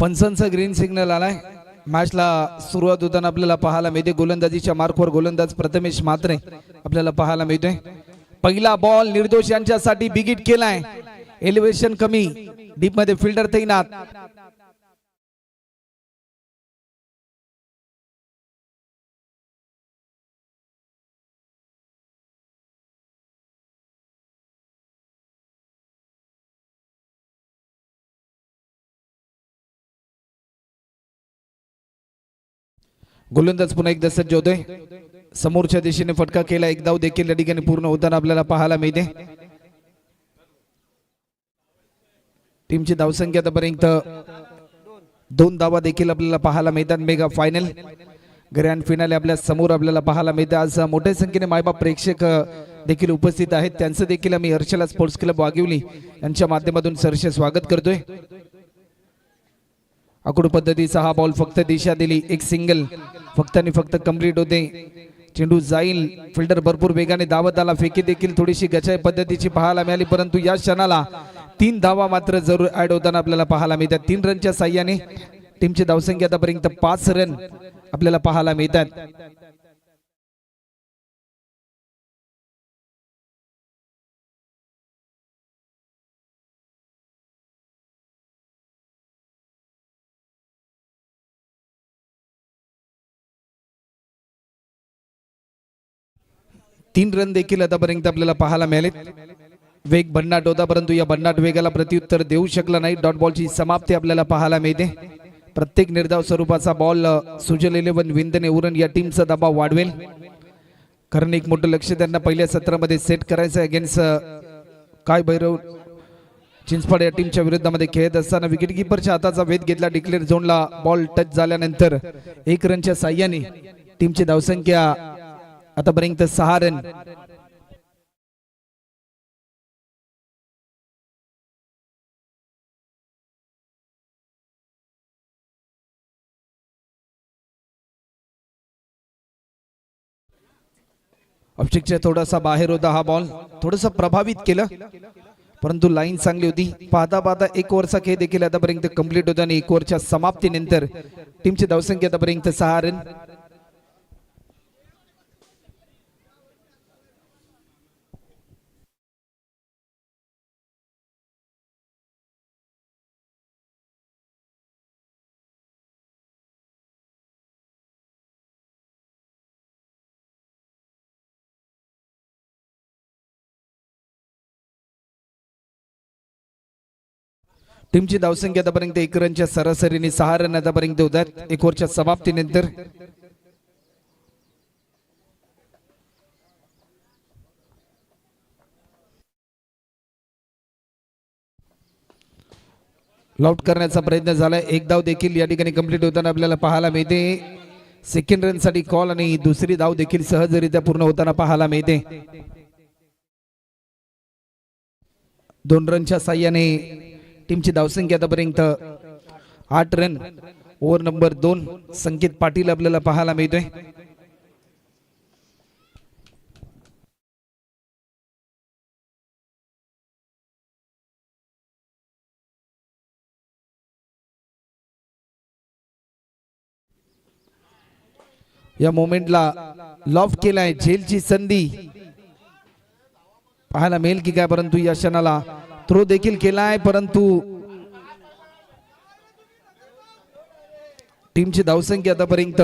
पंचांचा green signal आलाय. मॅचला सुरुवात होताना आपल्याला पाहायला मिळते. गोलंदाजीच्या मार्कवर गोलंदाज प्रथमेश मात्रे आपल्याला पाहायला मिळतोय. पहिला बॉल निर्दोष यांच्यासाठी बिगिट केलाय. एलिव्हेशन कमी. डीपमध्ये फिल्डर तैनात. गोलंदाज पुन्हा एकदा सज्ज होतोय. समोरच्या दिशेने फटका केला. एक धाव देखील या ठिकाणी पूर्ण होताना आपल्याला पाहायला मिळते. टीमची धावसंख्या आतापर्यंत दोन धावा देखील आपल्याला पाहायला मिळतात. मेगा फायनल ग्रँड फिनाले आपल्यासमोर आपल्याला पाहायला मिळते. आज मोठ्या संख्येने मायबाप प्रेक्षक देखील उपस्थित आहेत. त्यांचं देखील आम्ही हर्षला स्पोर्ट्स क्लब वागिवली. यांच्या माध्यमातून सरसे स्वागत करतोय. आकडू पद्धतीचा हा बॉल फक्त दिशा दिली एक सिंगल फक्त आणि फक्त कंप्लीट होते. चेंडू जाईल फिल्डर भरपूर वेगाने धावत आला फेकी देखील थोडीशी गचाय पद्धतीची पाहायला मिळाली परंतु या क्षणाला तीन धावा मात्र जरूर ऍड होताना आपल्याला पाहायला मिळतात. तीन रनच्या साह्याने टीमची धावसंख्या आतापर्यंत पाच रन आपल्याला पाहायला मिळतात. तीन रन देखील आतापर्यंत आपल्याला पाहायला मिळाले वेग भन्नाट होता परंतु या भन्नाट वेगाला प्रत्युत्तर देऊ शकला नाही. डॉट बॉलची समाप्ती आपल्याला पाहायला मिळते. प्रत्येक निर्धाव स्वरूपाचा बॉल सुजल इलेव्हन विंदने उरण या टीमचा दबाव वाढवेल. कारण एक मोठं लक्ष त्यांना पहिल्या सत्रामध्ये सेट करायचं अगेन्स्ट काय भैरव चिंचपाड या टीमच्या विरुद्धामध्ये खेळत असताना विकेट किपरच्या हाताचा वेध घेतला. डिक्लेअर झोनला बॉल टच झाल्यानंतर एक रनच्या साह्याने टीमची धावसंख्या आतापर्यंत सहा रन. अभिषेकच्या थोडासा बाहेर होता हा बॉल थोडस प्रभावित केलं. परंतु लाईन चांगली होती. पाहता पाहता एक ओव्हरचा खेळ देखील आतापर्यंत कंप्लीट होता आणि एक ओव्हरच्या समाप्तीनंतर टीमची धावसंख्या आतापर्यंत सहा रन. टीमची धावसंख्या आतापर्यंत एक रनच्या सरासरीने सहा रन आतापर्यंत होतात एक ओव्हरच्या समाप्तीनंतर. लॉट करण्याचा प्रयत्न झाला एक धाव देखील या ठिकाणी कंप्लीट होताना आपल्याला पाहायला मिळते. सेकंड रनसाठी कॉल आणि दुसरी धाव देखील सहजरित्या पूर्ण होताना पाहायला मिळते. दोन रनच्या साह्याने टीमची धावसंख्या आतापर्यंत आठ रन ओव्हर नंबर दोन संकेत पाटील आपल्याला पाहायला मिळतोय. या मोमेंटला लॉफ केलाय झेलची संधी. पाहायला मिळेल की काय परंतु या क्षणाला थ्रो देखील केला आहे परंतु टीमची धावसंख्या आतापर्यंत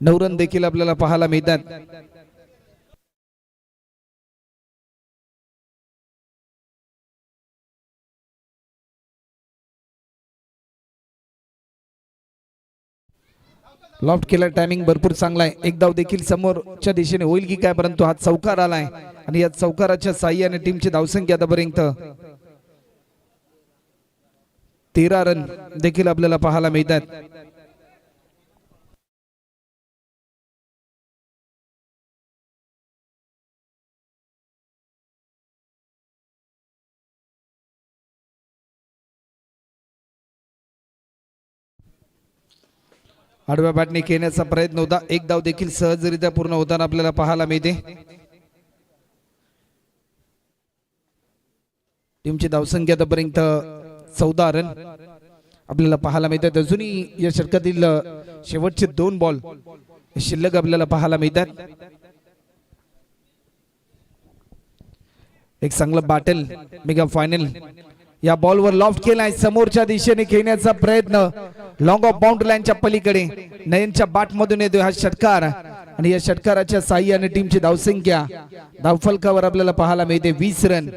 नऊ रन देखील आपल्याला पाहायला मिळतात. लॉफ्ट केला टायमिंग भरपूर चांगला आहे. एक धाव देखील समोरच्या दिशेने होईल की काय परंतु हा चौकार आलाय. आणि या चौकाराच्या साह्याने टीमची धावसंख्या आतापर्यंत तेरा रन देखील आपल्याला पाहायला मिळतात आडव्या बॅटने खेळण्याचा प्रयत्न होता. एक धाव देखील सहजरित्या पूर्ण होताना आपल्याला पाहायला मिळते. टीमची धावसंख्या आतापर्यंत चौदा रन आपल्याला पाहायला मिळतात. अजूनही या षटकातील शेवटचे दोन बॉल शिल्लक आपल्याला पाहायला मिळतात. एक चांगलं बॅटल मेगा फायनल या बॉलवर लॉफ्ट केलाय समोरच्या दिशेने खेळण्याचा प्रयत्न. लॉंग ऑफ बाउंड्री लाईनच्या पलीकडे. नयनच्या बाट मधून येतोय हा षटकार. आणि या षटकाराच्या साह्याने टीमची धावसंख्या. धावफलकावर आपल्याला पाहायला मिळते. वीस रन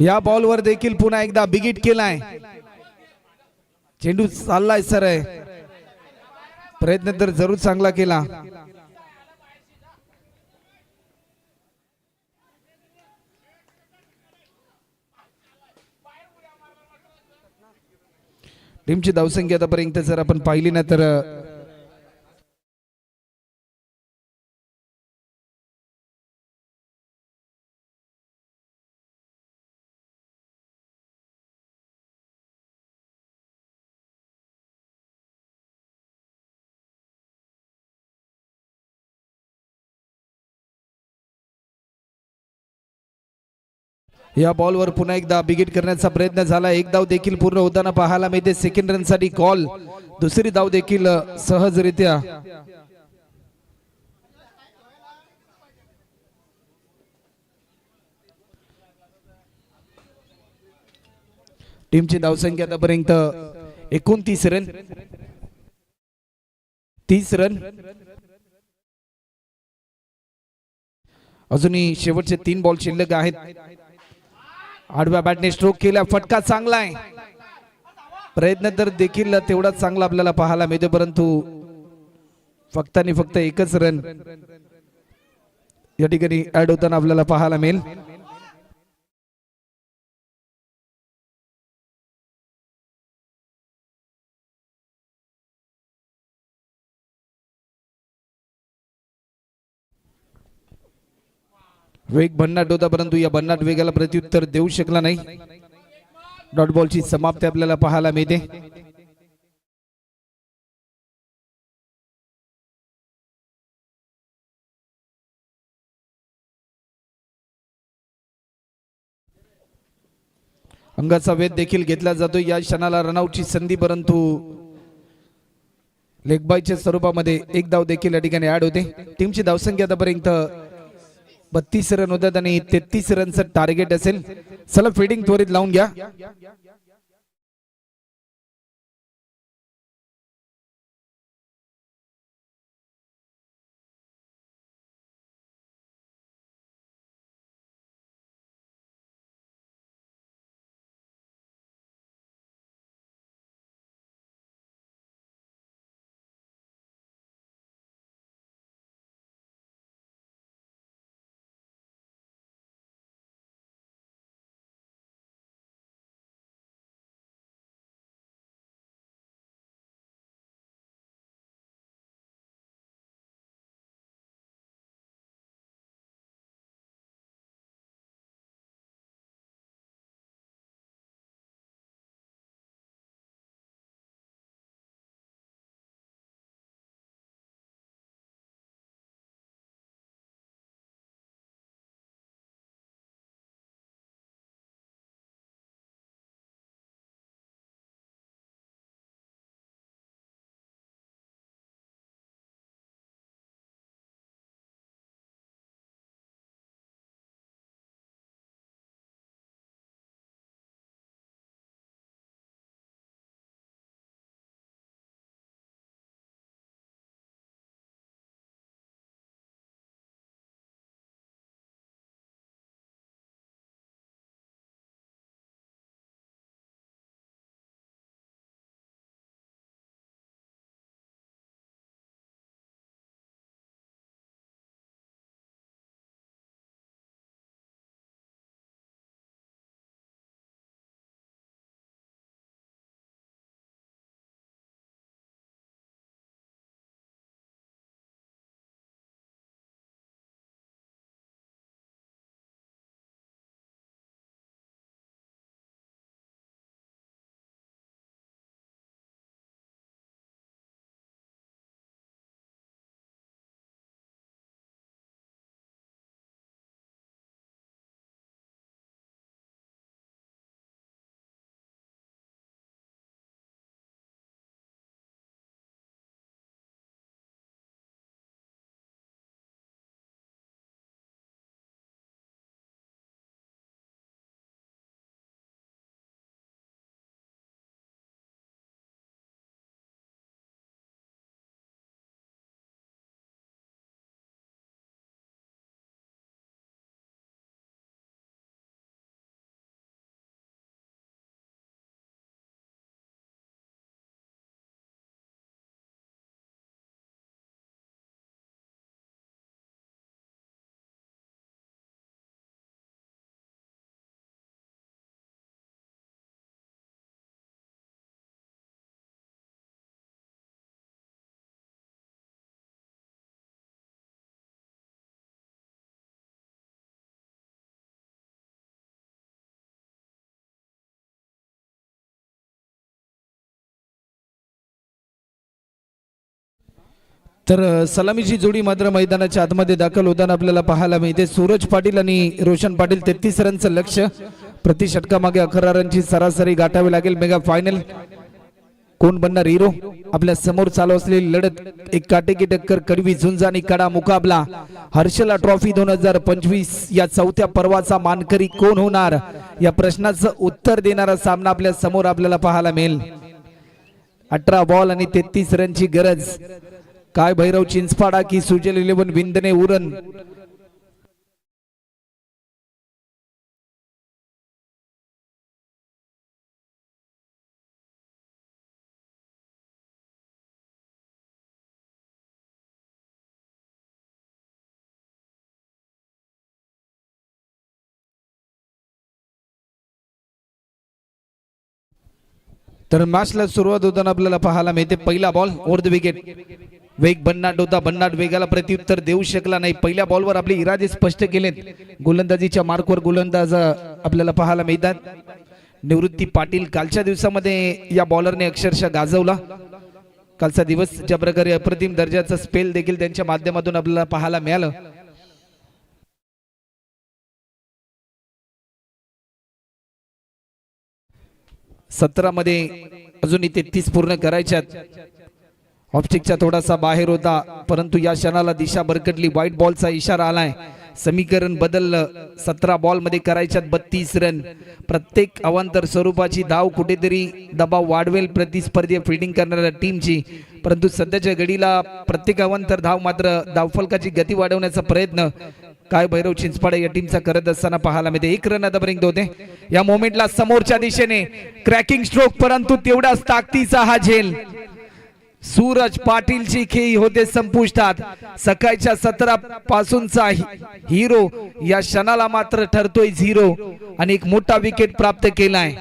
या बॉलवर देखील पुन्हा एकदा बिगिट केलाय. चेंडू चाललाय सर प्रयत्न तर जरूर चांगला केला. टीमची धावसंख्या आतापर्यंत जर आपण पाहिली ना तर या बॉलवर पुन्हा एकदा बिगिट करण्याचा प्रयत्न झाला. एक धाव देखील पूर्ण होताना पाहायला मिळते. सेकंड रनसाठी कॉल दुसरी धाव देखील सहजरित्या. टीमची धावसंख्या आतापर्यंत एकोणतीस रन. तीस रन. अजूनही शेवटचे तीन बॉल शिल्लक आहेत. आडव्या बॅटने स्ट्रोक केला फटका चांगला आहे. प्रयत्न तर देखील तेवढाच चांगला आपल्याला पाहायला मिळतो परंतु फक्त आणि फक्त एकच रन या ठिकाणी ऍड होताना आपल्याला पाहायला मिळेल. वेग भन्नाट होता परंतु या भन्नाट वेगाला प्रत्युत्तर देऊ शकला नाही. डॉट बॉलची समाप्ती आपल्याला पाहायला मिळते. अंगाचा वेध देखील घेतला जातो या क्षणाला रनआउटची संधी परंतु लेगबायच्या स्वरूपामध्ये एक धाव देखील या ठिकाणी ऍड होते. टीमची धावसंख्या आतापर्यंत बत्तीस रन होतात आणि तेहतीस रनचं टार्गेट असेल. चला फिल्डिंग त्वरित लावून घ्या. तर सलामीची जोडी मात्र मैदानाच्या आतमध्ये दाखल होताना आपल्याला पाहायला मिळते. सूरज पाटील आणि रोशन पाटील तेहतीस रनचं लक्ष. प्रति षटकामागे अकरा रनची सरासरी गाठावी लागेल. Mega final. कोण बनणार हिरो? आपल्यासमोर चालू असलेली लढत. एक काटेकी टक्कर कडवी झुंज आणि कडा मुकाबला. हर्षला ट्रॉफी दोन हजार पंचवीस. या चौथ्या पर्वाचा मानकरी कोण होणार? या प्रश्नाचं उत्तर देणारा सामना आपल्यासमोर आपल्याला पाहायला मिळेल. अठरा बॉल आणि तेहतीस रनची गरज. काय भैरव चिंचपाडा की सुजल इलेव्हन विंदने उरण? तर मॅचला सुरुवात होताना आपल्याला पाहायला मिळते. पहिला बॉल ओव्हर द विकेट वेग भन्नाट होता भन्नाट वेगाला प्रत्युत्तर देऊ शकला नाही. पहिल्या बॉलवर आपले इरादे स्पष्ट केलेत. गोलंदाजीच्या मार्कवर गोलंदाज आपल्याला पाहायला मिळतात. निवृत्ती पाटील कालच्या दिवसामध्ये या बॉलरने अक्षरशः गाजवला. कालचा दिवस ज्या प्रकारे अप्रतिम दर्जाचा स्पेल देखील त्यांच्या माध्यमातून आपल्याला पाहायला मिळालं. सतरा मध्ये अजूनही तीस पूर्ण करायच्यात ऑप्टिकचा थोडासा बाहेर होता परंतु या क्षणाला दिशा बरकटली व्हाईट बॉलचा इशारा आलाय. समीकरण बदललं. सतरा बॉलमध्ये करायच्यात बत्तीस रन प्रत्येक अवांतर स्वरूपाची धाव कुठेतरी दबाव वाढवेल प्रतिस्पर्धी फिल्डिंग करणाऱ्या टीमची परंतु सध्याच्या घडीला प्रत्येक अवांतर धाव मात्र धावफलकाची गती वाढवण्याचा प्रयत्न काय भैरव चिंचपाडे या टीमचा करत असताना पाहायला मिळते. एक रन आता पर्यंत होते या मोमेंटला समोरच्या दिशेने क्रॅकिंग स्ट्रोक परंतु तेवढाच ताकदीचा हा झेल. सूरज पाटीलची खेळी होते संपुष्टात. सकाळच्या सतरा पासूनचा हिरो या क्षणाला मात्र ठरतोय झिरो आणि एक मोठा विकेट प्राप्त केलाय.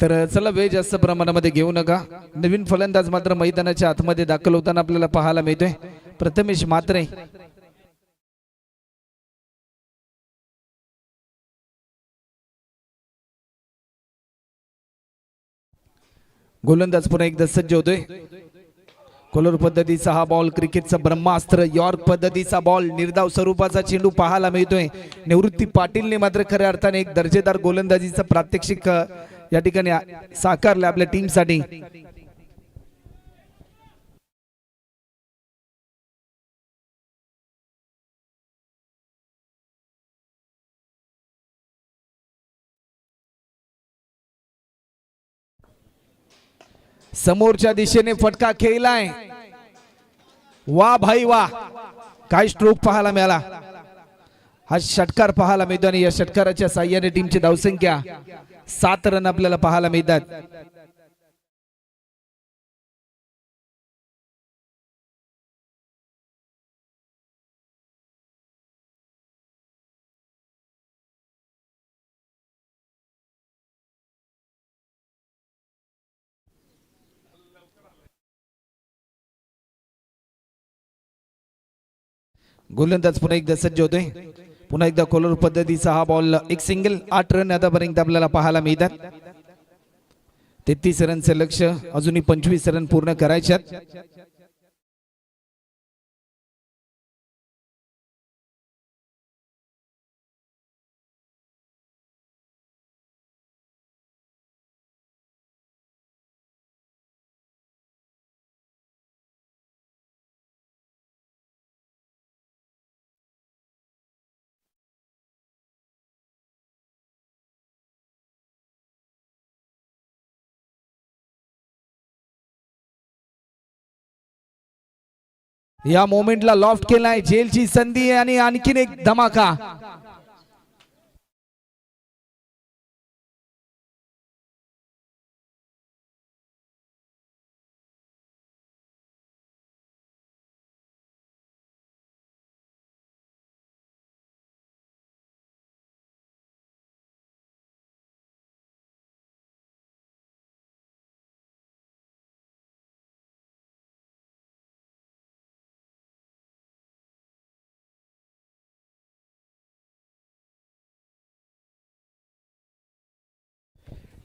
तर चला वेळ जास्त प्रमाणामध्ये घेऊ नका. नवीन फलंदाज मात्र मैदानाच्या आतमध्ये दाखल होताना आपल्याला पाहायला मिळतोय. प्रथमेश मात्रे. गोलंदाज पुन्हा एकदा सज्ज होतोय. कोलोर पद्धतीचा हा बॉल क्रिकेटचा ब्रह्मास्त्र यॉर्क पद्धतीचा बॉल निर्धाव स्वरूपाचा चेंडू पाहायला मिळतोय. निवृत्ती पाटीलने मात्र खऱ्या अर्थाने एक दर्जेदार गोलंदाजीचा प्रात्यक्षिक या ठिकाणी साकारले आपल्या टीमसाठी. समोरच्या दिशेने फटका खेळलाय. वा भाई वा. काय स्ट्रोक पाहायला मिळाला. हा षटकार पाहायला मिळतो आणि या षटकाराच्या साह्याने टीमची धावसंख्या सात रन आपल्याला पाहायला मिळतात. गोलंदाज पुन्हा एकदा सज्ज होतोय. पुन्हा एकदा कोलोर पद्धतीचा हा बॉल एक सिंगल आठ रन आतापर्यंत आपल्याला पाहायला मिळतात. तेहतीस रनचं लक्ष अजूनही पंचवीस रन पूर्ण करायच्यात. या मोमेंटला लॉफ्ट केलाय. जेलची संधी आणि आणखीन एक धमाका.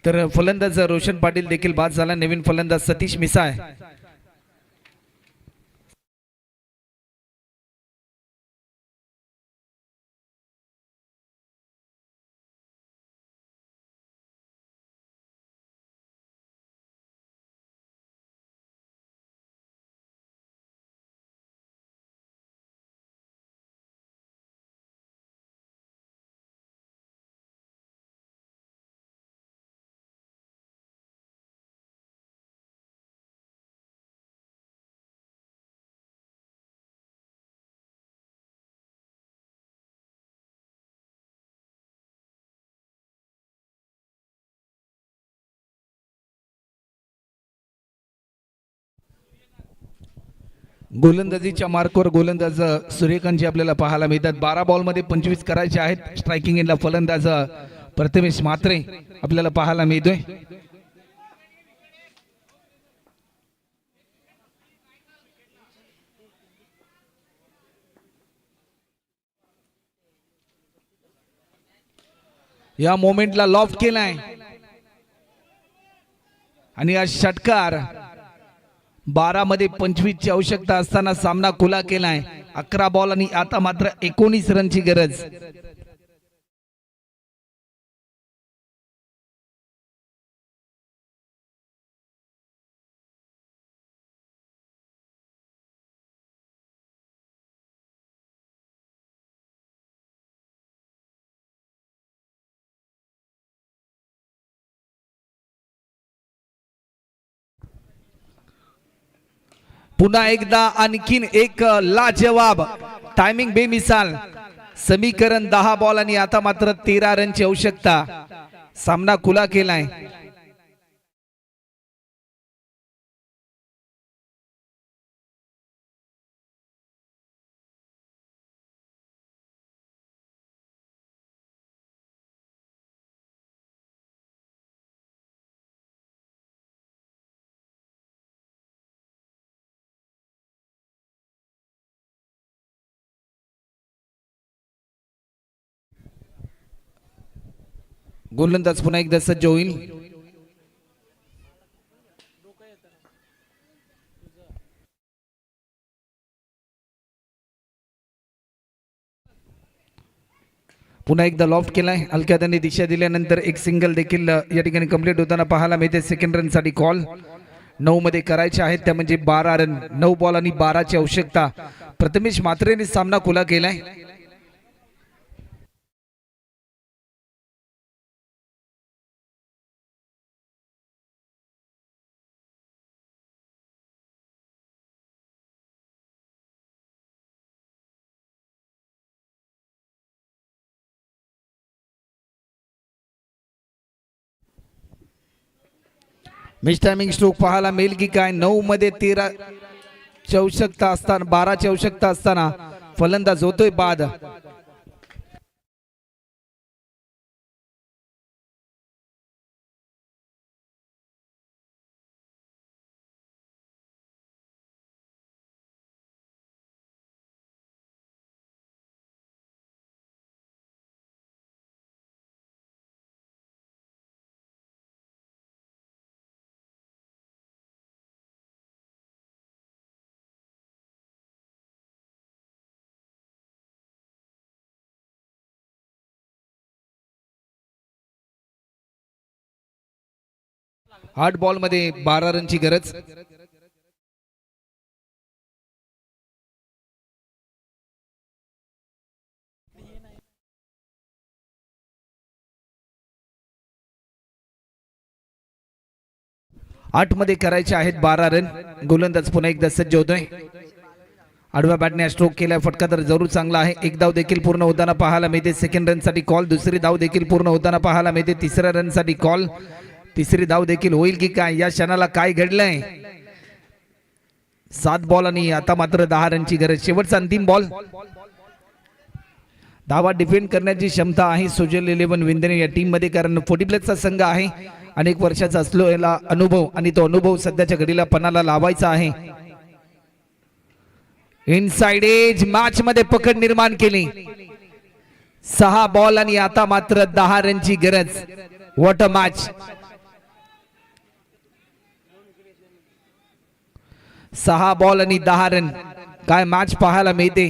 तर फलंदाज रोशन पाटील देखील बाद झाला. नवीन फलंदाज सतीश मिसाळ. गोलंदाजीच्या मार्कवर गोलंदाज सूर्यकांतजी आपल्याला पाहायला मिळतात. बारा बॉलमध्ये पंचवीस करायचे आहेत. स्ट्रायकिंग एंडला फलंदाज प्रथमेश मात्रे आपल्याला पाहायला मिळतोय. या मोमेंटला लॉफ्ट केलाय. आणि आज षटकार बारा मध्ये पंचवीस ची आवश्यकता असताना सामना खुला केलाय. अकरा बॉल आणि आता मात्र एकोणीस रनची गरज. पुन्हा एकदा आणखीन एक लाजवाब. टायमिंग बेमिसाल. समीकरण दहा बॉल आणि आता मात्र तेरा रनची आवश्यकता. सामना खुला केलाय. गोलंदाज पुन्हा एकदा सज्ज होईल. पुन्हा एकदा लॉफ्ट केलाय. हलक्या त्यांनी दिशा दिल्यानंतर एक सिंगल देखील या ठिकाणी कंप्लीट होताना पाहायला मिळते. सेकंड रनसाठी कॉल नऊ मध्ये करायचे आहेत. त्या म्हणजे बारा रन नऊ बॉल आणि बाराची आवश्यकता. प्रथमेश मात्रेने सामना खुला केलाय. मिस टायमिंग स्ट्रोक पाहायला मिळेल की काय? नऊ मध्ये तेरा ची असताना बाराची आवश्यकता असताना फलंदाज होतोय बाद. आठ बॉलमध्ये बारा रनची गरज. आठमध्ये करायचे आहेत बारा रन. गोलंदाज पुन्हा एकदा सज्ज होतोय. आडव्या बॅटने स्ट्रोक केला फटका तर जरूर चांगला आहे. एक धाव देखील पूर्ण होताना पाहायला मिळते. सेकंड रनसाठी कॉल दुसरी धाव देखील पूर्ण होताना पाहायला मिळते. तिसऱ्या रनसाठी कॉल तिसरी धाव देखील होईल की काय? या क्षणाला काय घडलंय? सात बॉल आणि आता मात्र दहा रनची गरज. शेवटचा अंतिम बॉल धावा डिफेंड करण्याची क्षमता आहे सुजल इलेव्हन विंदने या टीममध्ये कारण फोर्टी प्लसचा संघ आहे. अनेक वर्षाचा असलेला अनुभव आणि तो अनुभव सध्याच्या घडीला पणाला लावायचा आहे. इनसाइड एज मॅच मध्ये पकड निर्माण केली. सहा बॉल आणि आता मात्र दहा रनची गरज. वॉट अ मॅच सहा बॉल आणि दहा रन काय मॅच पाहायला मिळते?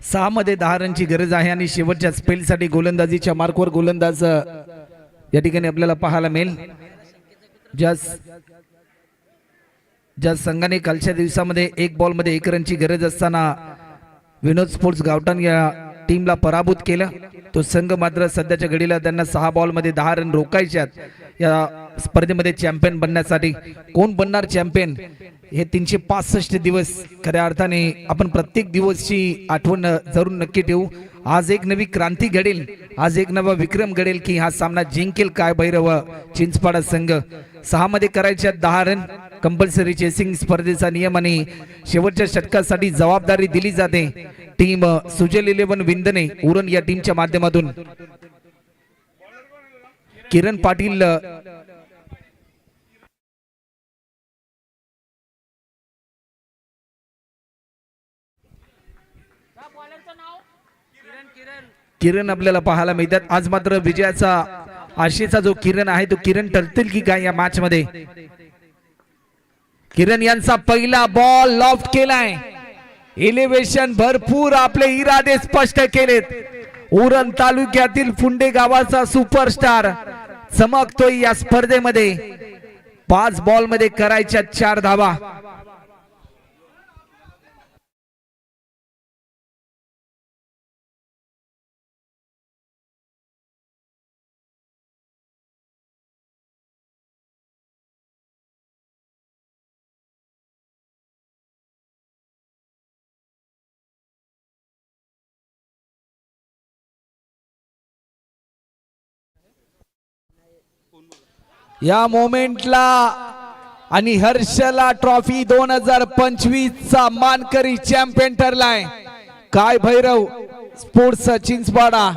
सहामध्ये दहा रनची गरज आहे आणि शेवटच्या स्पेलसाठी गोलंदाजीच्या मार्कवर गोलंदाज या ठिकाणी आपल्याला पाहायला मिळेल. ज्या ज्या संघाने कालच्या दिवसामध्ये एक बॉलमध्ये एक रनची गरज असताना विनोद स्पोर्ट्स गावठाण या टीमला पराभूत केलं. तो संघ मात्र सध्याच्या घडीला त्यांना सहा बॉलमध्ये दहा रन रोखायच्यात या स्पर्धेमध्ये चॅम्पियन बनण्यासाठी कोण बनणार चॅम्पियन? हे तीनशे पासष्ट दिवस खऱ्या अर्थाने आपण प्रत्येक दिवसची आठवण जरूर नक्की ठेवू. आज एक नवी क्रांती घडेल. आज एक नवा विक्रम घडेल की हा सामना जिंकेल काय भैरव? चिंचपाडा संघ. सहा मध्ये करायच्या दहा रन. कंपल्सरी चेसिंग स्पर्धेचा नियम आणि शेवटच्या षटकासाठी जबाबदारी दिली जाते. टीम सुजल इलेव्हन विंदने उरण या टीमच्या माध्यमातून. किरण पाटील किरण आपल्याला पाहायला मिळतात. आज मात्र विजयाचा आशेचा जो किरण आहे तो किरण ठरतील की काय या मॅच मध्ये किरण यांचा पहिला बॉल लॉफ्ट केलाय. एलिव्हेशन भरपूर आपले इरादे स्पष्ट केलेत. उरण तालुक्यातील फुंडे गावाचा सुपरस्टार चमकतोय या स्पर्धेमध्ये. पाच बॉलमध्ये करायच्या चार धावा. या मोमेंटला आणि हर्षला ट्रॉफी दोन हजार पंचवीस चा मानकरी चॅम्पियन ठरलाय. काय भैरव? स्पोर्ट्स चिंचपाडा.